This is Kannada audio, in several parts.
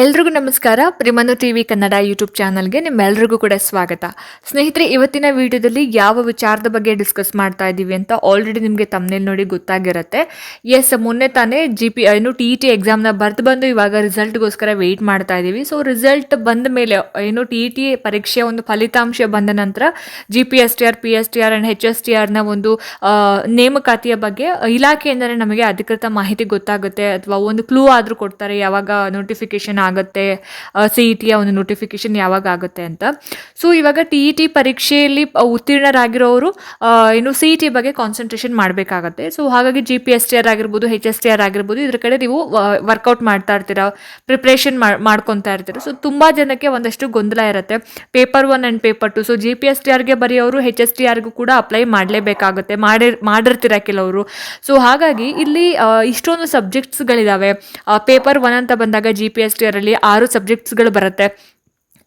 ಎಲ್ರಿಗೂ ನಮಸ್ಕಾರ. ಪ್ರಿಮನು ಟಿ ವಿ ಕನ್ನಡ ಯೂಟ್ಯೂಬ್ ಚಾನಲ್ಗೆ ನಿಮ್ಮೆಲ್ರಿಗೂ ಕೂಡ ಸ್ವಾಗತ. ಸ್ನೇಹಿತರೆ, ಇವತ್ತಿನ ವಿಡಿಯೋದಲ್ಲಿ ಯಾವ ವಿಚಾರದ ಬಗ್ಗೆ ಡಿಸ್ಕಸ್ ಮಾಡ್ತಾ ಇದ್ದೀವಿ ಅಂತ ಆಲ್ರೆಡಿ ನಿಮಗೆ ತಮ್ಮನೇಲಿ ನೋಡಿ ಗೊತ್ತಾಗಿರುತ್ತೆ. ಎಸ್ ಮೊನ್ನೆ ತಾನೇ ಜಿ ಪಿ ಏನು ಟಿ ಇ ಟಿ ಎಕ್ಸಾಮ್ನ ಬರ್ದು ಬಂದು ಇವಾಗ ರಿಸಲ್ಟ್ಗೋಸ್ಕರ ವೆಯ್ಟ್ ಮಾಡ್ತಾ ಇದ್ದೀವಿ. ಸೊ ರಿಸಲ್ಟ್ ಬಂದ ಮೇಲೆ, ಏನು ಟಿ ಇ ಟಿ ಪರೀಕ್ಷೆಯ ಒಂದು ಫಲಿತಾಂಶ ಬಂದ ನಂತರ G P S T R P S T R and H S T ಆರ್ನ ಒಂದು ನೇಮಕಾತಿಯ ಬಗ್ಗೆ ಇಲಾಖೆಯಿಂದಲೇ ನಮಗೆ ಅಧಿಕೃತ ಮಾಹಿತಿ ಗೊತ್ತಾಗುತ್ತೆ ಅಥವಾ ಒಂದು ಕ್ಲೂ ಆದರೂ ಕೊಡ್ತಾರೆ ಯಾವಾಗ ನೋಟಿಫಿಕೇಶನ್ ಆಗುತ್ತೆ ಸಿ ಇ ಟಿಯ ಒಂದು ನೋಟಿಫಿಕೇಶನ್ ಯಾವಾಗ ಆಗುತ್ತೆ ಅಂತ. ಸೊ ಇವಾಗ ಟಿ ಇ ಟಿ ಪರೀಕ್ಷೆಯಲ್ಲಿ ಉತ್ತೀರ್ಣರಾಗಿರೋರು ಇನ್ನು ಸಿ ಇ ಟಿ ಬಗ್ಗೆ ಕಾನ್ಸಂಟ್ರೇಷನ್ ಮಾಡಬೇಕಾಗತ್ತೆ. ಸೊ ಹಾಗಾಗಿ G P S T R ಆಗಿರ್ಬೋದು ಹೆಚ್ ಎಸ್ ಟಿ ಆರ್ ಆಗಿರ್ಬೋದು, ಇದ್ರ ಕಡೆ ನೀವು ವರ್ಕೌಟ್ ಮಾಡ್ತಾ ಇರ್ತೀರ ಪ್ರಿಪ್ರೇಷನ್ ಮಾಡ್ಕೊತಾ ಇರ್ತೀರ. ಸೊ ತುಂಬ ಜನಕ್ಕೆ ಒಂದಷ್ಟು ಗೊಂದಲ ಇರುತ್ತೆ. Paper one and paper two so G P S T ಆರ್ಗೆ ಬರೆಯೋರು ಹೆಚ್ ಎಸ್ ಟಿ ಆರ್ಗೂ ಕೂಡ ಅಪ್ಲೈ ಮಾಡಲೇಬೇಕಾಗುತ್ತೆ. ಮಾಡಿ, ಮಾಡಿರ್ತೀರ ಕೆಲವರು. ಸೊ ಹಾಗಾಗಿ ಇಲ್ಲಿ ಇಷ್ಟೊಂದು ಸಬ್ಜೆಕ್ಟ್ಸ್ಗಳಿದ್ದಾವೆ ಪೇಪರ್ ಒನ್ ಅಂತ ಬಂದಾಗ ಜಿ ಪಿ ಎಸ್ ಟಿ ಆರಲ್ಲಿ ಆರು ಸಬ್ಜೆಕ್ಟ್ಸ್ಗಳು ಬರುತ್ತೆ.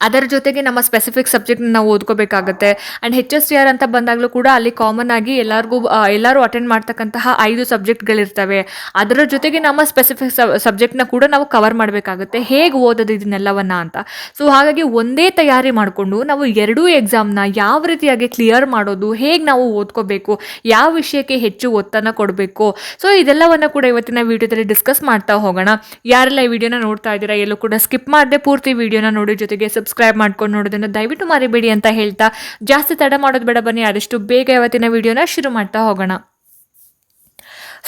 ಅದರ ಜೊತೆಗೆ ನಮ್ಮ ಸ್ಪೆಸಿಫಿಕ್ ಸಬ್ಜೆಕ್ಟ್ ನಾವು ಓದ್ಕೋಬೇಕಾಗುತ್ತೆ. And H S T R ಅಂತ ಬಂದಾಗಲೂ ಕೂಡ ಅಲ್ಲಿ ಕಾಮನ್ ಆಗಿ ಎಲ್ಲರಿಗೂ ಎಲ್ಲರೂ ಅಟೆಂಡ್ ಮಾಡ್ತಕ್ಕಂತಹ ಐದು ಸಬ್ಜೆಕ್ಟ್ಗಳಿರ್ತವೆ ಅದರ ಜೊತೆಗೆ ನಮ್ಮ ಸ್ಪೆಸಿಫಿಕ್ ಸಬ್ಜೆಕ್ಟ್ನ ಕೂಡ ನಾವು ಕವರ್ ಮಾಡಬೇಕಾಗುತ್ತೆ. ಹೇಗೆ ಓದೋದು ಇದನ್ನೆಲ್ಲವನ್ನ ಅಂತ. ಸೊ ಹಾಗಾಗಿ ಒಂದೇ ತಯಾರಿ ಮಾಡಿಕೊಂಡು ನಾವು ಎರಡೂ ಎಕ್ಸಾಮ್ನ ಯಾವ ರೀತಿಯಾಗಿ ಕ್ಲಿಯರ್ ಮಾಡೋದು, ಹೇಗೆ ನಾವು ಓದ್ಕೋಬೇಕು, ಯಾವ ವಿಷಯಕ್ಕೆ ಹೆಚ್ಚು ಒತ್ತನ್ನು ಕೊಡಬೇಕು. ಸೊ ಇದೆಲ್ಲವನ್ನ ಕೂಡ ಇವತ್ತಿನ ವಿಡಿಯೋದಲ್ಲಿ ಡಿಸ್ಕಸ್ ಮಾಡ್ತಾ ಹೋಗೋಣ. ಯಾರೆಲ್ಲ ಈ ವಿಡಿಯೋನ ನೋಡ್ತಾ ಇದ್ದೀರಾ, ಎಲ್ಲೂ ಕೂಡ ಸ್ಕಿಪ್ ಮಾಡದೆ ಪೂರ್ತಿ ವಿಡಿಯೋನ ನೋಡಿ ಜೊತೆಗೆ ಸಬ್ಸ್ಕ್ರೈಬ್ ಮಾಡ್ಕೊಂಡು ನೋಡೋದನ್ನು ದಯವಿಟ್ಟು ಮರಿಬೇಡಿ ಅಂತ ಹೇಳ್ತಾ ಜಾಸ್ತಿ ತಡ ಮಾಡೋದು ಬೇಡ ಬನ್ನಿ, ಆದಷ್ಟು ಬೇಗ ಇವತ್ತಿನ ವಿಡಿಯೋನ ಶುರು ಮಾಡ್ತಾ ಹೋಗೋಣ.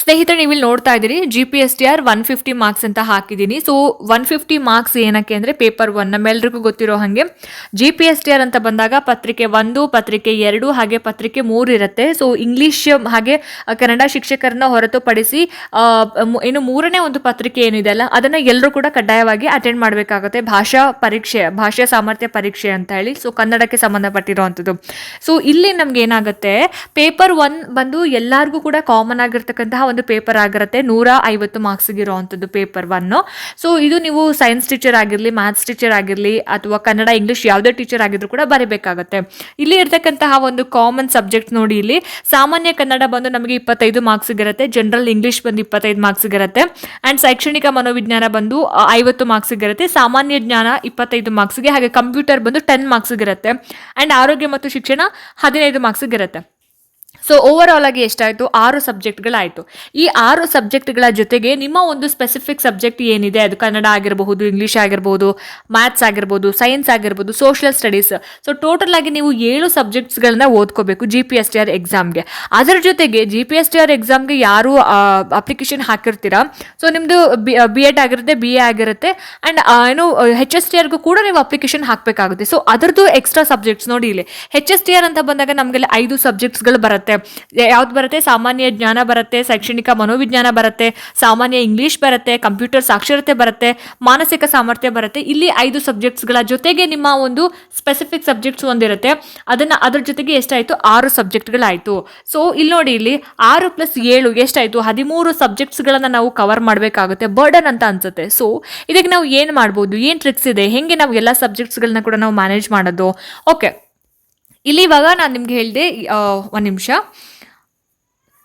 ಸ್ನೇಹಿತರೆ ನೀವು ಇಲ್ಲಿ ನೋಡ್ತಾ ಇದ್ದೀರಿ G P S T R one fifty marks ಅಂತ ಹಾಕಿದ್ದೀನಿ. ಸೊ ಒನ್ ಫಿಫ್ಟಿ ಮಾರ್ಕ್ಸ್ ಏನಕ್ಕೆ ಅಂದರೆ ಪೇಪರ್ ಒನ್ ನಮ್ಮೆಲ್ರಿಗೂ ಗೊತ್ತಿರೋ ಹಾಗೆ G P S T R ಅಂತ ಬಂದಾಗ ಪತ್ರಿಕೆ ಒಂದು, ಪತ್ರಿಕೆ ಎರಡು, ಹಾಗೆ ಪತ್ರಿಕೆ ಮೂರು ಇರುತ್ತೆ. ಸೊ ಇಂಗ್ಲಿಷ್ ಹಾಗೆ ಕನ್ನಡ ಶಿಕ್ಷಕರನ್ನ ಹೊರತುಪಡಿಸಿ ಏನು ಮೂರನೇ ಒಂದು ಪತ್ರಿಕೆ ಏನಿದೆ ಅಲ್ಲ, ಅದನ್ನು ಎಲ್ಲರೂ ಕೂಡ ಕಡ್ಡಾಯವಾಗಿ ಅಟೆಂಡ್ ಮಾಡಬೇಕಾಗುತ್ತೆ. ಭಾಷಾ ಪರೀಕ್ಷೆ, ಭಾಷಾ ಸಾಮರ್ಥ್ಯ ಪರೀಕ್ಷೆ ಅಂತ ಹೇಳಿ. ಸೊ ಕನ್ನಡಕ್ಕೆ ಸಂಬಂಧಪಟ್ಟಿರುವಂಥದ್ದು. ಸೊ ಇಲ್ಲಿ ನಮ್ಗೆ ಏನಾಗುತ್ತೆ ಪೇಪರ್ ಒನ್ ಬಂದು ಎಲ್ಲರಿಗೂ ಕೂಡ ಕಾಮನ್ ಆಗಿರ್ತಕ್ಕಂತಹ ಒಂದು ಪೇಪರ್ ಆಗಿರುತ್ತೆ. ನೂರ ಐವತ್ತು ಮಾರ್ಕ್ಸ್ಗೆ ಇರುವಂಥದ್ದು ಪೇಪರ್ ಒನ್ನು ಸೊ ಇದು ನೀವು ಸೈನ್ಸ್ ಟೀಚರ್ ಆಗಿರಲಿ ಮ್ಯಾಥ್ಸ್ ಟೀಚರ್ ಆಗಿರಲಿ ಅಥವಾ ಕನ್ನಡ ಇಂಗ್ಲೀಷ್ ಯಾವುದೇ ಟೀಚರ್ ಆಗಿದ್ರು ಕೂಡ ಬರಬೇಕಾಗುತ್ತೆ. ಇಲ್ಲಿ ಇರ್ತಕ್ಕಂತಹ ಒಂದು ಕಾಮನ್ ಸಬ್ಜೆಕ್ಟ್ ನೋಡಿ ಇಲ್ಲಿ. ಸಾಮಾನ್ಯ ಕನ್ನಡ ಬಂದು ನಮಗೆ ಇಪ್ಪತ್ತೈದು ಮಾರ್ಕ್ಸ್ ಇರುತ್ತೆ ಜನರಲ್ ಇಂಗ್ಲೀಷ್ ಬಂದು ಇಪ್ಪತ್ತೈದು ಮಾರ್ಕ್ಸ್ ಇರುತ್ತೆ ಆ್ಯಂಡ್ ಶೈಕ್ಷಣಿಕ ಮನೋವಿಜ್ಞಾನ ಬಂದು ಐವತ್ತು ಮಾರ್ಕ್ಸ್ ಇರುತ್ತೆ ಸಾಮಾನ್ಯ ಜ್ಞಾನ ಇಪ್ಪತ್ತೈದು ಮಾರ್ಕ್ಸ್ಗೆ ಹಾಗೆ ಕಂಪ್ಯೂಟರ್ ಬಂದು ಟೆನ್ ಮಾರ್ಕ್ಸ್ ಇರುತ್ತೆ ಆ್ಯಂಡ್ ಆರೋಗ್ಯ ಮತ್ತು ಶಿಕ್ಷಣ ಹದಿನೈದು ಮಾರ್ಕ್ಸ್ ಇರುತ್ತೆ ಸೊ ಓವರ್ ಆಲ್ ಆಗಿ ಎಷ್ಟಾಯಿತು? ಆರು ಸಬ್ಜೆಕ್ಟ್ಗಳಾಯಿತು. ಈ ಆರು ಸಬ್ಜೆಕ್ಟ್ಗಳ ಜೊತೆಗೆ ನಿಮ್ಮ ಒಂದು ಸ್ಪೆಸಿಫಿಕ್ ಸಬ್ಜೆಕ್ಟ್ ಏನಿದೆ? ಅದು ಕನ್ನಡ ಆಗಿರಬಹುದು ಇಂಗ್ಲೀಷ್ ಆಗಿರ್ಬೋದು ಮ್ಯಾಥ್ಸ್ ಆಗಿರ್ಬೋದು ಸೈನ್ಸ್ ಆಗಿರ್ಬೋದು ಸೋಷಿಯಲ್ ಸ್ಟಡೀಸ್ ಸೊ ಟೋಟಲ್ ಆಗಿ ನೀವು ಏಳು ಸಬ್ಜೆಕ್ಟ್ಸ್ಗಳನ್ನ ಓದ್ಕೋಬೇಕು G P S T R ಎಕ್ಸಾಮ್ಗೆ ಅದರ ಜೊತೆಗೆ G P S T R ಎಕ್ಸಾಮ್ಗೆ ಯಾರು ಅಪ್ಲಿಕೇಶನ್ ಹಾಕಿರ್ತೀರಾ? ಸೊ ನಿಮ್ಮದು ಬಿ ಎಡ್ ಆಗಿರುತ್ತೆ ಬಿ ಎ ಆಗಿರುತ್ತೆ ಆ್ಯಂಡ್ ಏನು ಹೆಚ್ ಎಸ್ ಟಿ ಆರ್ಗೂ ಕೂಡ ನೀವು ಅಪ್ಲಿಕೇಶನ್ ಹಾಕಬೇಕಾಗುತ್ತೆ. ಸೊ ಅದರದ್ದು ಎಕ್ಸ್ಟ್ರಾ ಸಬ್ಜೆಕ್ಟ್ಸ್ ನೋಡಿ ಇಲ್ಲಿ. ಹೆಚ್ ಎಸ್ ಟಿ ಆರ್ ಅಂತ ಬಂದಾಗ ನಮಗೆಲ್ಲ ಐದು ಸಬ್ಜೆಕ್ಟ್ಸ್ಗಳು ಬರುತ್ತೆ. ಯಾವ್ದು ಬರುತ್ತೆ? ಸಾಮಾನ್ಯ ಜ್ಞಾನ ಬರುತ್ತೆ, ಶೈಕ್ಷಣಿಕ ಮನೋವಿಜ್ಞಾನ ಬರುತ್ತೆ, ಸಾಮಾನ್ಯ ಇಂಗ್ಲಿಷ್ ಬರುತ್ತೆ, ಕಂಪ್ಯೂಟರ್ ಸಾಕ್ಷರತೆ ಬರುತ್ತೆ, ಮಾನಸಿಕ ಸಾಮರ್ಥ್ಯ ಬರುತ್ತೆ. ಇಲ್ಲಿ ಐದು ಸಬ್ಜೆಕ್ಟ್ಸ್ಗಳ ಜೊತೆಗೆ ನಿಮ್ಮ ಒಂದು ಸ್ಪೆಸಿಫಿಕ್ ಸಬ್ಜೆಕ್ಟ್ಸ್ ಒಂದಿರುತ್ತೆ. ಅದನ್ನು ಅದ್ರ ಜೊತೆಗೆ ಎಷ್ಟಾಯಿತು? ಆರು ಸಬ್ಜೆಕ್ಟ್ಗಳಾಯಿತು. ಸೊ ಇಲ್ಲಿ ನೋಡಿ, ಇಲ್ಲಿ ಆರು ಪ್ಲಸ್ ಏಳು ಎಷ್ಟಾಯಿತು? ಹದಿಮೂರು ಸಬ್ಜೆಕ್ಟ್ಸ್ಗಳನ್ನು ನಾವು ಕವರ್ ಮಾಡಬೇಕಾಗುತ್ತೆ. ಬರ್ಡನ್ ಅಂತ ಅನ್ಸುತ್ತೆ. ಸೊ ಇದಕ್ಕೆ ನಾವು ಏನು ಮಾಡ್ಬೋದು? ಏನು ಟ್ರಿಕ್ಸ್ ಇದೆ? ಹೆಂಗೆ ನಾವು ಎಲ್ಲ ಸಬ್ಜೆಕ್ಟ್ಸ್ಗಳನ್ನ ಕೂಡ ನಾವು ಮ್ಯಾನೇಜ್ ಮಾಡೋದು? ಓಕೆ ಇಲ್ಲಿ ಇವಾಗ ನಾನು ನಿಮ್ಗೆ ಹೇಳಿದೆ ಒಂದು ನಿಮಿಷ.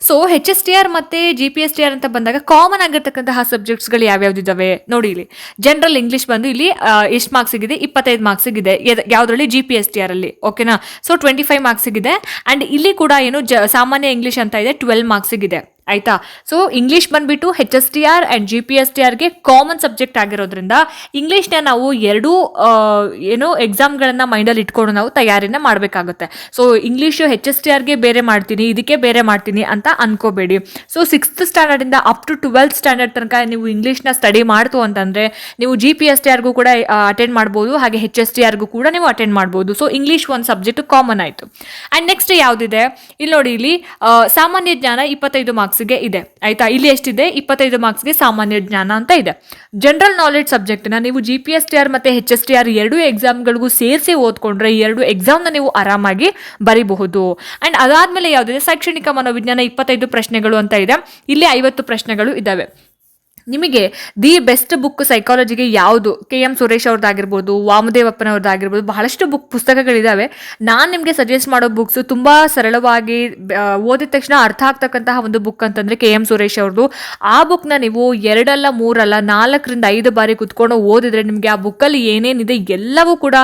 So H S T R ಮತ್ತು G P S T R ಅಂತ ಬಂದಾಗ ಕಾಮನ್ ಆಗಿರ್ತಕ್ಕಂತಹ ಸಬ್ಜೆಕ್ಟ್ಸ್ಗಳು ಯಾವ್ಯಾವ್ದಿದ್ದಾವೆ ನೋಡಿ ಇಲ್ಲಿ. ಜನರಲ್ ಇಂಗ್ಲೀಷ್ ಬಂದು ಇಲ್ಲಿ ಎಷ್ಟು ಮಾರ್ಕ್ಸಿಗಿದೆ ಇಪ್ಪತ್ತೈದು ಮಾರ್ಕ್ಸಿಗಿದೆ ಯಾವುದರಲ್ಲಿ? G P S T R ಅಲ್ಲಿ. ಓಕೆನಾ ಸೊ ಟ್ವೆಂಟಿ ಫೈವ್ ಮಾರ್ಕ್ಸಿಗಿದೆ ಆ್ಯಂಡ್ ಇಲ್ಲಿ ಕೂಡ ಏನು ಜ, ಸಾಮಾನ್ಯ ಇಂಗ್ಲೀಷ್ ಅಂತ ಇದೆ ಟ್ವೆಲ್ ಮಾರ್ಕ್ಸಿಗಿದೆ ಆಯ್ತಾ? ಸೊ ಇಂಗ್ಲೀಷ್ ಬಂದ್ಬಿಟ್ಟು H S T R and G P S T ಆರ್ಗೆ common subject ಆಗಿರೋದ್ರಿಂದ ಇಂಗ್ಲೀಷ್ನ ನಾವು ಎರಡೂ ಏನು ಎಕ್ಸಾಮ್ಗಳನ್ನು ಮೈಂಡಲ್ಲಿ ಇಟ್ಕೊಂಡು ನಾವು ತಯಾರಿನ ಮಾಡಬೇಕಾಗುತ್ತೆ. So English H S T ಆರ್ಗೆ ಬೇರೆ ಮಾಡ್ತೀನಿ, ಇದಕ್ಕೆ ಬೇರೆ ಮಾಡ್ತೀನಿ ಅಂತ ಅನ್ಕೋಬೇಡಿ. ಸೊ ಸಿಕ್ಸ್ತ್ ಸ್ಟ್ಯಾಂಡರ್ಡಿಂದ ಅಪ್ ಟು ಟ್ವೆಲ್ತ್ ಸ್ಟ್ಯಾಂಡರ್ಡ್ ತನಕ ನೀವು ಇಂಗ್ಲೀಷ್ನ ಸ್ಟಡಿ ಮಾಡ್ತು ಅಂತಂದರೆ ನೀವು ಜಿ ಪಿ ಎಸ್ ಟಿ ಆರ್ಗೂ ಕೂಡ ಅಟೆಂಡ್ ಮಾಡ್ಬೋದು, ಹಾಗೆ ಹೆಚ್ ಎಸ್ ಟಿ ಆರ್ಗೂ ಕೂಡ ನೀವು ಅಟೆಂಡ್ ಮಾಡ್ಬೋದು. ಸೊ ಇಂಗ್ಲೀಷ್ ಒಂದು ಸಬ್ಜೆಕ್ಟ್ ಕಾಮನ್ ಆಯಿತು. ಆ್ಯಂಡ್ ನೆಕ್ಸ್ಟ್ ಯಾವುದಿದೆ? ಇಲ್ಲಿ ನೋಡಿ ಇಲ್ಲಿ ಸಾಮಾನ್ಯ ಜ್ಞಾನ ಇಪ್ಪತ್ತೈದು ಮಾರ್ಕ್ಸ್ಗೆ ಇದೆ. ಆಯ್ತಾ? ಇಲ್ಲಿ ಎಷ್ಟಿದೆ? ಇಪ್ಪತ್ತೈದು ಮಾರ್ಕ್ಸ್ಗೆ ಸಾಮಾನ್ಯ ಜ್ಞಾನ ಅಂತ ಇದೆ. ಜನರಲ್ ನಾಲೆಡ್ಜ್ ಸಬ್ಜೆಕ್ಟ್ನ ನೀವು G P S T R ಮತ್ತು ಎಚ್ ಎಸ್ ಟಿ ಆರ್ ಎರಡೂ ಎಕ್ಸಾಮ್ಗಳಿಗೂ ಸೇರಿಸಿ ಓದ್ಕೊಂಡ್ರೆ ಎರಡು ಎಕ್ಸಾಮ್ನ ನೀವು ಆರಾಮಾಗಿ ಬರಿಬಹುದು. ಆ್ಯಂಡ್ ಅದಾದಮೇಲೆ ಯಾವುದಿದೆ? ಶೈಕ್ಷಣಿಕ ಮನೋವಿಜ್ಞಾನ ಇಪ್ಪತ್ತೈದು ಪ್ರಶ್ನೆಗಳು ಅಂತ ಇದೆ. ಇಲ್ಲಿ ಐವತ್ತು ಪ್ರಶ್ನೆಗಳು ಇದ್ದಾವೆ ನಿಮಗೆ ದಿ ಬೆಸ್ಟ್ ಬುಕ್ ಸೈಕಾಲಜಿಗೆ ಯಾವುದು? ಕೆ ಎಂ ಸುರೇಶ್ ಅವ್ರದ್ದಾಗಿರ್ಬೋದು, ವಾಮದೇವಪ್ಪನವ್ರದ್ದಾಗಿರ್ಬೋದು, ಬಹಳಷ್ಟು ಬುಕ್ ಪುಸ್ತಕಗಳಿದ್ದಾವೆ ನಾನು ನಿಮಗೆ ಸಜೆಸ್ಟ್ ಮಾಡೋ ಬುಕ್ಸ್ ತುಂಬ ಸರಳವಾಗಿ ಓದಿದ ತಕ್ಷಣ ಅರ್ಥ ಆಗ್ತಕ್ಕಂತಹ ಒಂದು ಬುಕ್ ಅಂತಂದರೆ ಕೆ ಎಂ ಸುರೇಶ್ ಅವ್ರದ್ದು. ಆ ಬುಕ್ನ ನೀವು ಎರಡಲ್ಲ, ಮೂರಲ್ಲ, ನಾಲ್ಕರಿಂದ ಐದು ಬಾರಿ ಕುತ್ಕೊಂಡು ಓದಿದ್ರೆ ನಿಮಗೆ ಆ ಬುಕ್ಕಲ್ಲಿ ಏನೇನಿದೆ ಎಲ್ಲವೂ ಕೂಡ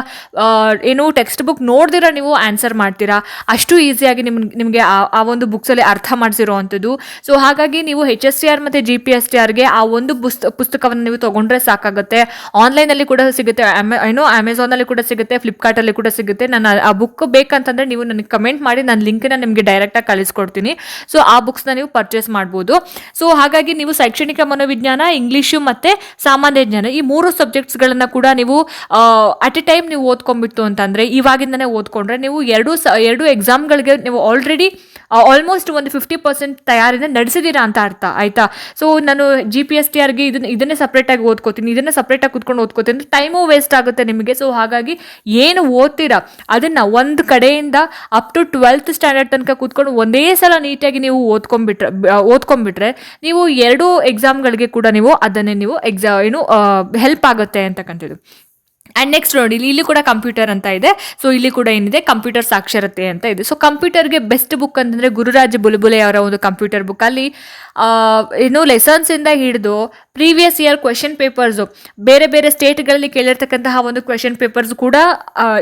ಏನು ಟೆಕ್ಸ್ಟ್ ಬುಕ್ ನೋಡ್ದಿರ ನೀವು ಆನ್ಸರ್ ಮಾಡ್ತೀರಾ. ಅಷ್ಟು ಈಸಿಯಾಗಿ ನಿಮ್, ನಿಮಗೆ ಆ ಒಂದು ಬುಕ್ಸಲ್ಲಿ ಅರ್ಥ ಮಾಡಿಸಿರೋ ಅಂಥದ್ದು ಸೊ ಹಾಗಾಗಿ ನೀವು ಹೆಚ್ ಎಸ್ ಟಿ ಆರ್ ಮತ್ತು ಜಿ ಪಿ ಎಸ್ ಟಿ ಆರ್ಗೆ ಆ ಒಂದು ಪುಸ್ತ, ಪುಸ್ತಕವನ್ನು ನೀವು ತಗೊಂಡ್ರೆ ಸಾಕಾಗುತ್ತೆ. ಆನ್ಲೈನಲ್ಲಿ ಕೂಡ ಸಿಗುತ್ತೆ ಏನೋ ಅಮೆಝಾನಲ್ಲಿ ಕೂಡ ಸಿಗುತ್ತೆ, ಫ್ಲಿಪ್ಕಾರ್ಟಲ್ಲಿ ಕೂಡ ಸಿಗುತ್ತೆ. ನಾನು ಆ ಬುಕ್ ಬೇಕಂತಂದರೆ ನೀವು ನನಗೆ ಕಮೆಂಟ್ ಮಾಡಿ ನಾನು ಲಿಂಕನ್ನ ನಿಮಗೆ ಡೈರೆಕ್ಟಾಗಿ ಕಳಿಸ್ಕೊಡ್ತೀನಿ. ಸೊ, ಆ ಬುಕ್ಸ್ನ ನೀವು ಪರ್ಚೇಸ್ ಮಾಡ್ಬೋದು. ಸೊ, ಹಾಗಾಗಿ ನೀವು ಶೈಕ್ಷಣಿಕ ಮನೋವಿಜ್ಞಾನ, ಇಂಗ್ಲೀಷು ಮತ್ತು ಸಾಮಾನ್ಯ ಜ್ಞಾನ ಈ ಮೂರು ಸಬ್ಜೆಕ್ಟ್ಸ್ಗಳನ್ನು ಕೂಡ ನೀವು ಅಟ್ ಎ ಟೈಮ್ ನೀವು ಓದ್ಕೊಂಡ್ಬಿಟ್ಟು ಅಂತಂದರೆ ಇವಾಗಿಂದನೇ ಓದ್ಕೊಂಡ್ರೆ ನೀವು ಎರಡು ಸ, ಎರಡು ಎಕ್ಸಾಮ್ಗಳಿಗೆ ನೀವು ಆಲ್ರೆಡಿ ಆಲ್ಮೋಸ್ಟ್ ಒಂದು ಫಿಫ್ಟಿ ಪರ್ಸೆಂಟ್ ತಯಾರಿನ ನಡೆಸಿದ್ದೀರಾ ಅಂತ ಅರ್ಥ, ಆಯ್ತಾ? ಸೊ ನಾನು ಜಿ ಪಿ ಎಸ್ ಟಿ ಆರ್ಗೆ ಇದನ್ನ, ಇದನ್ನೇ ಸಪ್ರೇಟಾಗಿ ಓದ್ಕೋತೀನಿ, ಇದನ್ನೇ ಸಪ್ರೇಟಾಗಿ ಕುತ್ಕೊಂಡು ಓದ್ಕೋತೀನಿ ಅಂದರೆ ಟೈಮು ವೇಸ್ಟ್ ಆಗುತ್ತೆ ನಿಮಗೆ. ಸೊ ಹಾಗಾಗಿ ಏನು ಓದ್ತೀರಾ? ಅದನ್ನು ಒಂದು ಕಡೆಯಿಂದ ಅಪ್ ಟು ಟ್ವೆಲ್ತ್ ಸ್ಟ್ಯಾಂಡರ್ಡ್ ತನಕ ಕೂತ್ಕೊಂಡು ಒಂದೇ ಸಲ ನೀಟಾಗಿ ನೀವು ಓದ್ಕೊಂಡ್ಬಿಟ್ರೆ ಓದ್ಕೊಂಡ್ಬಿಟ್ರೆ ನೀವು ಎರಡು ಎಕ್ಸಾಮ್ಗಳಿಗೆ ಕೂಡ ನೀವು ಅದನ್ನೇ ನೀವು ಎಕ್ಸಾ ಏನು ಹೆಲ್ಪ್ ಆಗುತ್ತೆ ಅಂತಕ್ಕಂಥದ್ದು. ಆ್ಯಂಡ್ ನೆಕ್ಸ್ಟ್ ನೋಡಿ, ಇಲ್ಲಿ ಇಲ್ಲಿ ಕೂಡ ಕಂಪ್ಯೂಟರ್ ಅಂತ ಇದೆ. ಸೊ ಇಲ್ಲಿ ಕೂಡ ಏನಿದೆ? ಕಂಪ್ಯೂಟರ್ ಸಾಕ್ಷರತೆ ಅಂತ ಇದೆ. ಸೊ ಕಂಪ್ಯೂಟರ್ಗೆ ಬೆಸ್ಟ್ ಬುಕ್ ಅಂತಂದರೆ ಗುರುರಾಜ ಬುಲುಬುಲೆ ಅವರ ಒಂದು ಕಂಪ್ಯೂಟರ್ ಬುಕ್ ಅಲ್ಲಿ ಏನು ಲೆಸನ್ಸ್ ಇಂದ ಹಿಡಿದು ಪ್ರೀವಿಯಸ್ ಇಯರ್ ಕ್ವೆಶನ್ ಪೇಪರ್ಸು ಬೇರೆ ಬೇರೆ ಸ್ಟೇಟ್ಗಳಲ್ಲಿ ಕೇಳಿರ್ತಕ್ಕಂತಹ ಒಂದು ಕ್ವೆಶನ್ ಪೇಪರ್ಸ್ ಕೂಡ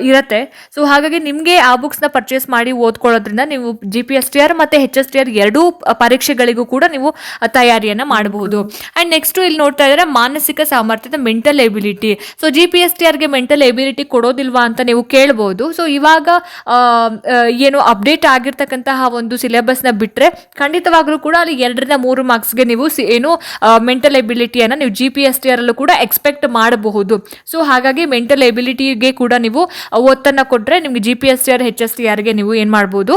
ಇರುತ್ತೆ. ಸೊ ಹಾಗಾಗಿ ನಿಮಗೆ ಆ ಬುಕ್ಸ್ನ ಪರ್ಚೇಸ್ ಮಾಡಿ ಓದ್ಕೊಳ್ಳೋದ್ರಿಂದ ನೀವು G P S T R ಮತ್ತು ಹೆಚ್ ಎಸ್ ಟಿ ಆರ್ ಎರಡೂ ಪರೀಕ್ಷೆಗಳಿಗೂ ಕೂಡ ನೀವು ತಯಾರಿಯನ್ನು ಮಾಡಬಹುದು. ಆ್ಯಂಡ್ ನೆಕ್ಸ್ಟು ಇಲ್ಲಿ ನೋಡ್ತಾ ಇದ್ದಾರೆ ಮಾನಸಿಕ ಸಾಮರ್ಥ್ಯದ mental ability so G P S T ಆರ್ಗೆ mental ability ಕೊಡೋದಿಲ್ವಾ ಅಂತ ನೀವು ಕೇಳ್ಬೋದು. ಸೊ ಇವಾಗ ಏನು ಅಪ್ಡೇಟ್ ಆಗಿರ್ತಕ್ಕಂತಹ ಒಂದು ಸಿಲೆಬಸ್ನ ಬಿಟ್ಟರೆ ಖಂಡಿತವಾಗ್ಲೂ ಕೂಡ ಅಲ್ಲಿ ಎರಡರಿಂದ ಮೂರು ಮಾರ್ಕ್ಸ್ಗೆ ನೀವು ಏನು ಮೆಂಟಲ್ ಎಬಿಲಿಟಿಯನ್ನು ನೀವು ಜಿ ಪಿ ಎಸ್ ಟಿ ಆರಲ್ಲೂ ಕೂಡ ಎಕ್ಸ್ಪೆಕ್ಟ್ ಮಾಡಬಹುದು. ಸೊ ಹಾಗಾಗಿ ಮೆಂಟಲ್ ಎಬಿಲಿಟಿಗೆ ಕೂಡ ನೀವು ಒತ್ತನ್ನು ಕೊಟ್ಟರೆ ನಿಮಗೆ G P S T R H S T ಆರ್ಗೆ ನೀವು ಏನು ಮಾಡ್ಬೋದು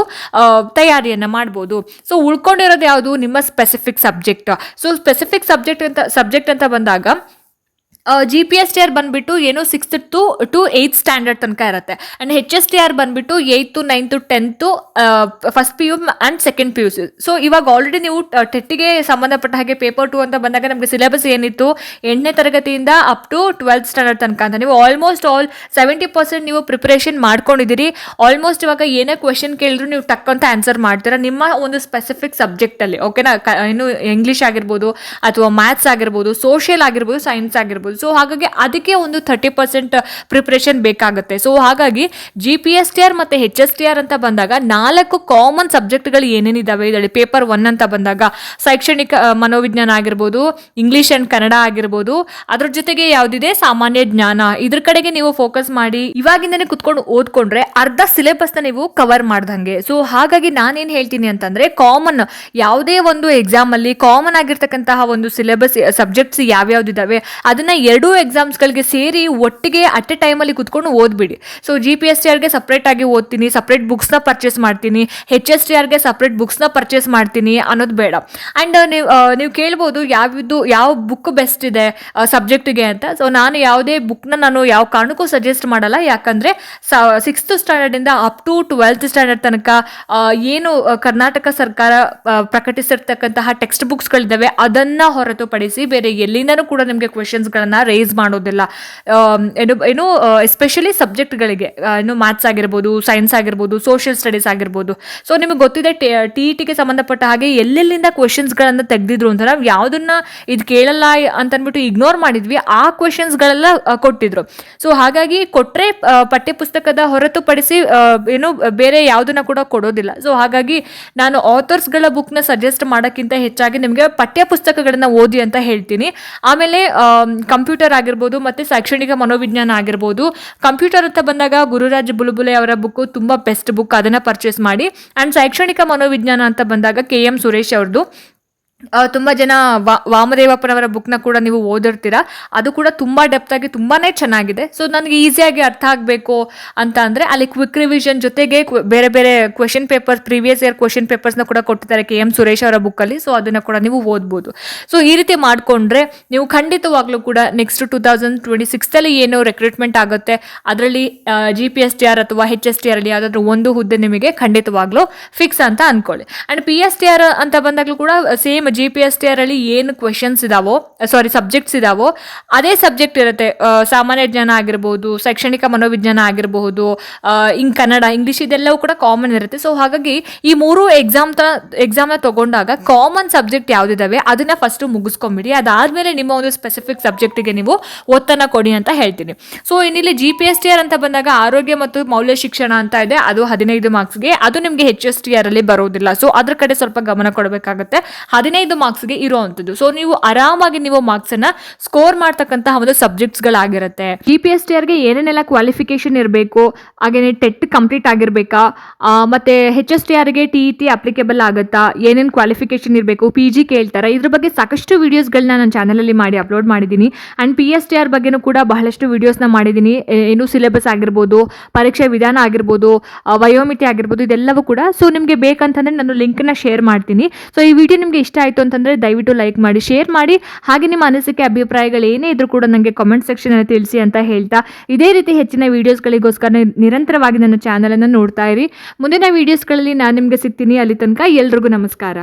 ತಯಾರಿಯನ್ನು ಮಾಡ್ಬೋದು. ಸೊ ಉಳ್ಕೊಂಡಿರೋದು ಯಾವುದು? ನಿಮ್ಮ specific subject so specific subject ಅಂತ ಸಬ್ಜೆಕ್ಟ್ ಅಂತ ಬಂದಾಗ G P S T R ಬಂದ್ಬಿಟ್ಟು ಏನು sixth to to eighth standard ತನಕ ಇರುತ್ತೆ. And H S T R ಬಂದ್ಬಿಟ್ಟು eighth ninth tenth first P U and second P U C so ಇವಾಗ ಆಲ್ರೆಡಿ ನೀವು ಟೆಟ್ಟಿಗೆ ಸಂಬಂಧಪಟ್ಟ ಹಾಗೆ ಪೇಪರ್ ಟು ಅಂತ ಬಂದಾಗ ನಮಗೆ ಸಿಲೆಬಸ್ ಏನಿತ್ತು? ಎಂಟನೇ ತರಗತಿಯಿಂದ ಅಪ್ ಟು ಟ್ವೆಲ್ತ್ ಸ್ಟ್ಯಾಂಡರ್ಡ್ ತನಕ ಅಂತ. ನೀವು ಆಲ್ಮೋಸ್ಟ್ ಆಲ್ ಸೆವೆಂಟಿ ಪರ್ಸೆಂಟ್ ನೀವು ಪ್ರಿಪ್ರೇಷನ್ ಮಾಡ್ಕೊಂಡಿದ್ದೀರಿ. ಆಲ್ಮೋಸ್ಟ್ ಇವಾಗ ಏನೇ ಕ್ವೆಶನ್ ಕೇಳಿದ್ರು ನೀವು ತಕ್ಕಂತ ಆನ್ಸರ್ ಮಾಡ್ತೀರಾ. ನಿಮ್ಮ ಒಂದು ಸ್ಪೆಸಿಫಿಕ್ ಸಬ್ಜೆಕ್ಟಲ್ಲಿ ಓಕೆನಾ ಏನು ಇಂಗ್ಲೀಷ್ ಆಗಿರ್ಬೋದು, ಅಥವಾ ಮ್ಯಾಥ್ಸ್ ಆಗಿರ್ಬೋದು ಸೋಷಿಯಲ್ ಆಗಿರ್ಬೋದು ಸೈನ್ಸ್ ಆಗಿರ್ಬೋದು ಸೊ ಹಾಗಾಗಿ ಅದಕ್ಕೆ ಒಂದು ಥರ್ಟಿ ಪರ್ಸೆಂಟ್ ಪ್ರಿಪ್ರೇಷನ್ ಬೇಕಾಗುತ್ತೆ. ಸೊ ಹಾಗಾಗಿ G P S T R ಮತ್ತು ಹೆಚ್ ಎಸ್ ಟಿ ಆರ್ ಅಂತ ಬಂದಾಗ ನಾಲ್ಕು ಕಾಮನ್ ಸಬ್ಜೆಕ್ಟ್ಗಳು ಏನೇನಿದ್ದಾವೆ ಇದರಲ್ಲಿ ಪೇಪರ್ ಒನ್ ಅಂತ ಬಂದಾಗ ಶೈಕ್ಷಣಿಕ ಮನೋವಿಜ್ಞಾನ ಆಗಿರ್ಬೋದು ಇಂಗ್ಲೀಷ್ ಆ್ಯಂಡ್ ಕನ್ನಡ ಆಗಿರ್ಬೋದು, ಅದ್ರ ಜೊತೆಗೆ ಯಾವುದಿದೆ? ಸಾಮಾನ್ಯ ಜ್ಞಾನ. ಇದ್ರ ಕಡೆಗೆ ನೀವು ಫೋಕಸ್ ಮಾಡಿ, ಇವಾಗಿಂದನೇ ಕುತ್ಕೊಂಡು ಓದ್ಕೊಂಡ್ರೆ ಅರ್ಧ ಸಿಲೆಬಸ್ನ ನೀವು ಕವರ್ ಮಾಡ್ದಂಗೆ. ಸೊ ಹಾಗಾಗಿ ನಾನೇನು ಹೇಳ್ತೀನಿ ಅಂತಂದ್ರೆ ಕಾಮನ್ ಯಾವುದೇ ಒಂದು ಎಕ್ಸಾಮಲ್ಲಿ ಕಾಮನ್ ಆಗಿರ್ತಕ್ಕಂತಹ ಒಂದು ಸಿಲೆಬಸ್ ಸಬ್ಜೆಕ್ಟ್ಸ್ ಯಾವ್ಯಾವ್ದಿದ್ದಾವೆ ಅದನ್ನ ಎರಡೂ ಎಕ್ಸಾಮ್ಸ್ಗಳಿಗೆ ಸೇರಿ ಒಟ್ಟಿಗೆ ಅಟ್ ಎ ಟೈಮಲ್ಲಿ ಕುತ್ಕೊಂಡು ಓದ್ಬಿಡಿ. So G P S T ಆರ್ಗೆ separate ಆಗಿ ಓದ್ತೀನಿ ಸಪ್ರೇಟ್ ಬುಕ್ಸ್ನ ಪರ್ಚೇಸ್ ಮಾಡ್ತೀನಿ ಹೆಚ್ ಎಸ್ ಟಿ ಆರ್ಗೆ ಸಪ್ರೇಟ್ ಬುಕ್ಸ್ನ ಪರ್ಚೇಸ್ ಮಾಡ್ತೀನಿ ಅನ್ನೋದು ಬೇಡ. ಆ್ಯಂಡ್ ನೀವು ನೀವು ಕೇಳ್ಬೋದು ಯಾವ್ದು, ಯಾವ ಬುಕ್ ಬೆಸ್ಟ್ ಇದೆ ಸಬ್ಜೆಕ್ಟಿಗೆ ಅಂತ. ಸೊ ನಾನು ಯಾವುದೇ ಬುಕ್ನ ನಾನು ಯಾವ ಕಾರಣಕ್ಕೂ ಸಜೆಸ್ಟ್ ಮಾಡಲ್ಲ. ಯಾಕಂದರೆ ಸಿಕ್ಸ್ತ್ ಸ್ಟ್ಯಾಂಡರ್ಡಿಂದ ಅಪ್ ಟು ಟ್ವೆಲ್ತ್ ಸ್ಟ್ಯಾಂಡರ್ಡ್ ತನಕ ಏನು ಕರ್ನಾಟಕ ಸರ್ಕಾರ ಪ್ರಕಟಿಸಿರ್ತಕ್ಕಂತಹ ಟೆಕ್ಸ್ಟ್ ಬುಕ್ಸ್ಗಳಿದ್ದಾವೆ ಅದನ್ನು ಹೊರತುಪಡಿಸಿ ಬೇರೆ ಎಲ್ಲಿಂದನೂ ಕೂಡ ನಿಮಗೆ ಕ್ವೆಶನ್ಸ್ಗಳನ್ನು ರೇಸ್ ಮಾಡೋದಿಲ್ಲ. ಏನು ಏನು ಎಸ್ಪೆಷಲಿ ಸಬ್ಜೆಕ್ಟ್ಗಳಿಗೆ ಏನು ಮ್ಯಾಥ್ಸ್ ಆಗಿರ್ಬೋದು ಸೈನ್ಸ್ ಆಗಿರ್ಬೋದು ಸೋಷಿಯಲ್ ಸ್ಟಡೀಸ್ ಆಗಿರ್ಬೋದು. ಸೊ ನಿಮಗೆ ಗೊತ್ತಿದೆ, ಟಿ ಇ ಟಿಗೆ ಸಂಬಂಧಪಟ್ಟ ಹಾಗೆ ಎಲ್ಲೆಲ್ಲಿಂದ ಕ್ವೆಶನ್ಸ್ಗಳನ್ನು ತೆಗೆದಿದ್ರು ಅಂತ ನಾವು ಯಾವುದನ್ನ ಇದು ಕೇಳಲ್ಲ ಅಂತ ಅಂದ್ಬಿಟ್ಟು ಇಗ್ನೋರ್ ಮಾಡಿದ್ವಿ, ಆ ಕ್ವೆಶನ್ಸ್ಗಳೆಲ್ಲ ಕೊಟ್ಟಿದ್ರು. ಸೊ ಹಾಗಾಗಿ ಕೊಟ್ಟರೆ ಪಠ್ಯಪುಸ್ತಕದ ಹೊರತುಪಡಿಸಿ ಏನು, ಬೇರೆ ಯಾವುದನ್ನ ಕೂಡ ಕೊಡೋದಿಲ್ಲ. ಸೊ ಹಾಗಾಗಿ ನಾನು ಆಥರ್ಸ್ಗಳ ಬುಕ್ನ ಸಜೆಸ್ಟ್ ಮಾಡೋಕ್ಕಿಂತ ಹೆಚ್ಚಾಗಿ ನಿಮಗೆ ಪಠ್ಯಪುಸ್ತಕಗಳನ್ನು ಓದಿ ಅಂತ ಹೇಳ್ತೀನಿ. ಆಮೇಲೆ ಕಂಪ್ಯೂಟರ್ ಆಗಿರ್ಬೋದು ಮತ್ತು ಶೈಕ್ಷಣಿಕ ಮನೋವಿಜ್ಞಾನ ಆಗಿರ್ಬೋದು. ಕಂಪ್ಯೂಟರ್ ಅಂತ ಬಂದಾಗ ಗುರುರಾಜ್ ಬುಲುಬುಲೆ ಅವರ ಬುಕ್ಕು ತುಂಬ ಬೆಸ್ಟ್ ಬುಕ್ ಅದನ್ನು ಪರ್ಚೇಸ್ ಮಾಡಿ. ಆ್ಯಂಡ್ ಶೈಕ್ಷಣಿಕ ಮನೋವಿಜ್ಞಾನ ಅಂತ ಬಂದಾಗ ಕೆ ಎಂ ಸುರೇಶ್ ಅವ್ರದ್ದು. ತುಂಬ ಜನ ವಾ, ವಾಮದೇವಪ್ಪನವರ ಬುಕ್ನ ಕೂಡ ನೀವು ಓದಿರ್ತೀರಾ. ಅದು ಕೂಡ ತುಂಬ ಡೆಪ್ತಾಗಿ ತುಂಬಾ ಚೆನ್ನಾಗಿದೆ. ಸೊ ನನಗೆ ಈಸಿಯಾಗಿ ಅರ್ಥ ಆಗಬೇಕು ಅಂತ ಅಂದರೆ, ಅಲ್ಲಿ ಕ್ವಿಕ್ ರಿವಿಷನ್ ಜೊತೆಗೆ ಬೇರೆ ಬೇರೆ question papers previous year question ಪೇಪರ್ಸ್ನ ಕೂಡ ಕೊಟ್ಟಿದ್ದಾರೆ ಕೆ ಎಂ ಸುರೇಶ್ ಅವರ ಬುಕ್ಕಲ್ಲಿ ಸೊ ಅದನ್ನು ಕೂಡ ನೀವು ಓದ್ಬೋದು. ಸೊ ಈ ರೀತಿ ಮಾಡಿಕೊಂಡ್ರೆ, ನೀವು ಖಂಡಿತವಾಗ್ಲೂ ಕೂಡ ನೆಕ್ಸ್ಟ್ ಟೂ ತೌಸಂಡ್ ಟ್ವೆಂಟಿ ಸಿಕ್ಸ್ತಲ್ಲಿ ಏನು ರೆಕ್ರೂಟ್ಮೆಂಟ್ ಆಗುತ್ತೆ. ಅದರಲ್ಲಿ G P S T R ಅಥವಾ ಹೆಚ್ ಎಸ್ ಟಿ ಆರಲ್ಲಿ ಯಾವುದಾದ್ರೂ ಒಂದು ಹುದ್ದೆ ನಿಮಗೆ ಖಂಡಿತವಾಗ್ಲೂ ಫಿಕ್ಸ್ ಅಂತ ಅಂದ್ಕೊಳ್ಳಿ and P S T R ಅಂತ ಬಂದಾಗಲೂ ಕೂಡ ಸೇಮ್ ನಿಮ್ಮ G P S T R ಅಲ್ಲಿ ಏನು ಕ್ವೆಶನ್ಸ್ ಇದಾವೋ ಸಾರಿ ಸಬ್ಜೆಕ್ಟ್ಸ್ ಇದಾವೋ, ಅದೇ ಸಬ್ಜೆಕ್ಟ್ ಇರುತ್ತೆ. ಸಾಮಾನ್ಯ ಜ್ಞಾನ ಆಗಿರ್ಬೋದು, ಶೈಕ್ಷಣಿಕ ಮನೋವಿಜ್ಞಾನ ಆಗಿರಬಹುದು ಇಂಗ್ ಕನ್ನಡ, ಇಂಗ್ಲಿಷ್ ಇದೆಲ್ಲವೂ ಕೂಡ ಕಾಮನ್ ಇರುತ್ತೆ. ಸೊ ಹಾಗಾಗಿ ಈ ಮೂರು ಎಕ್ಸಾಮ್ ತ ಎಕ್ಸಾಮ್ನ ತಗೊಂಡಾಗ ಕಾಮನ್ ಸಬ್ಜೆಕ್ಟ್ ಯಾವ್ದಿದಾವೆ, ಅದನ್ನ ಫಸ್ಟ್ ಮುಗಿಸ್ಕೊಂಬಿಡಿ. ಅದಾದ್ಮೇಲೆ ನಿಮ್ಮ ಒಂದು ಸ್ಪೆಸಿಫಿಕ್ ಸಬ್ಜೆಕ್ಟಿಗೆ ನೀವು ಒತ್ತನ್ನ ಕೊಡಿ ಅಂತ ಹೇಳ್ತೀನಿ. So ಇನ್ನಿಲ್ಲಿ G P S T R ಅಂತ ಬಂದಾಗ ಆರೋಗ್ಯ ಮತ್ತು ಮೌಲ್ಯ ಶಿಕ್ಷಣ ಅಂತ ಇದೆ. ಅದು ಹದಿನೈದು ಮಾರ್ಕ್ಸ್ಗೆ ಅದು ನಿಮಗೆ ಹೆಚ್ ಎಸ್ ಟಿ ಆರ್ ಅಲ್ಲಿ ಬರೋದಿಲ್ಲ. ಸೊ ಅದ್ರ ಕಡೆ ಸ್ವಲ್ಪ ಗಮನ ಕೊಡಬೇಕಾಗುತ್ತೆ. ಹದಿನೈದು ಮಾರ್ಕ್ಸ್ಗೆ ಇರುವಂಥದ್ದು ಸೊ ನೀವು ಆರಾಮಾಗಿ ನೀವು ಮಾರ್ಕ್ಸ್ ಅನ್ನ ಸ್ಕೋರ್ ಮಾಡ್ತಕ್ಕಂತಹ ಒಂದು ಸಬ್ಜೆಕ್ಟ್ಸ್ ಗಳಾಗಿರುತ್ತೆ. ಜಿ ಪಿ ಎಸ್ ಟಿ ಆರ್ಗೆ ಏನೇನೆಲ್ಲ ಕ್ವಾಲಿಫಿಕೇಶನ್ ಇರಬೇಕು, ಹಾಗೇನೆ ಟೆಟ್ ಕಂಪ್ಲೀಟ್ ಆಗಿರ್ಬೇಕಾ ಮತ್ತೆ ಹೆಚ್ ಎಸ್ ಟಿ ಆರ್ಗೆ ಟಿ ಇ ಟಿ ಅಪ್ಲಿಕೇಬಲ್ ಆಗುತ್ತಾ, ಏನೇನು ಕ್ವಾಲಿಫಿಕೇಶನ್ ಇರಬೇಕು ಪಿ ಜಿ ಕೇಳ್ತಾರೆ, ಇದ್ರ ಬಗ್ಗೆ ಸಾಕಷ್ಟು ವೀಡಿಯೋಸ್ಗಳನ್ನ ನನ್ನ ಚಾನಲಲ್ಲಿ ಮಾಡಿ ಅಪ್ಲೋಡ್ ಮಾಡಿದ್ದೀನಿ and P S T R ಬಗ್ಗೆನೂ ಕೂಡ ಬಹಳಷ್ಟು ವಿಡಿಯೋಸ್ನ ಮಾಡಿದ್ದೀನಿ ಏನು ಸಿಲೆಬಸ್ ಆಗಿರ್ಬೋದು, ಪರೀಕ್ಷೆ ವಿಧಾನ ಆಗಿರ್ಬೋದು ವಯೋಮಿತಿ ಆಗಿರ್ಬೋದು, ಇದೆಲ್ಲವೂ ಕೂಡ. ಸೊ ನಿಮಗೆ ಬೇಕಂತಂದರೆ ನಾನು ಲಿಂಕ್ನ ಶೇರ್ ಮಾಡ್ತೀನಿ. ಸೊ ಈ ವಿಡಿಯೋ ನಿಮಗೆ ಇಷ್ಟ ಆಯಿತು ಅಂತಂದರೆ ದಯವಿಟ್ಟು ಲೈಕ್ ಮಾಡಿ ಶೇರ್ ಮಾಡಿ. ಹಾಗೆ ನಿಮ್ಮ ಅನಿಸಿಕೆ, ಅಭಿಪ್ರಾಯಗಳು ಏನೇ ಇದ್ರೂ ಕೂಡ ನನಗೆ ಕಾಮೆಂಟ್ ಸೆಕ್ಷನಲ್ಲಿ ತಿಳಿಸಿ ಅಂತ ಹೇಳ್ತಾ. ಇದೇ ರೀತಿ ಹೆಚ್ಚಿನ ವೀಡಿಯೋಸ್ಗಳಿಗೋಸ್ಕರ ನಿರಂತರವಾಗಿ ನನ್ನ ಚಾನಲನ್ನು ನೋಡ್ತಾ ಇರಿ. ಮುಂದಿನ ವೀಡಿಯೋಸ್ಗಳಲ್ಲಿ ನಾನು ನಿಮಗೆ ಸಿಗ್ತೀನಿ. ಅಲ್ಲಿ ತನಕ ಎಲ್ರಿಗೂ ನಮಸ್ಕಾರ.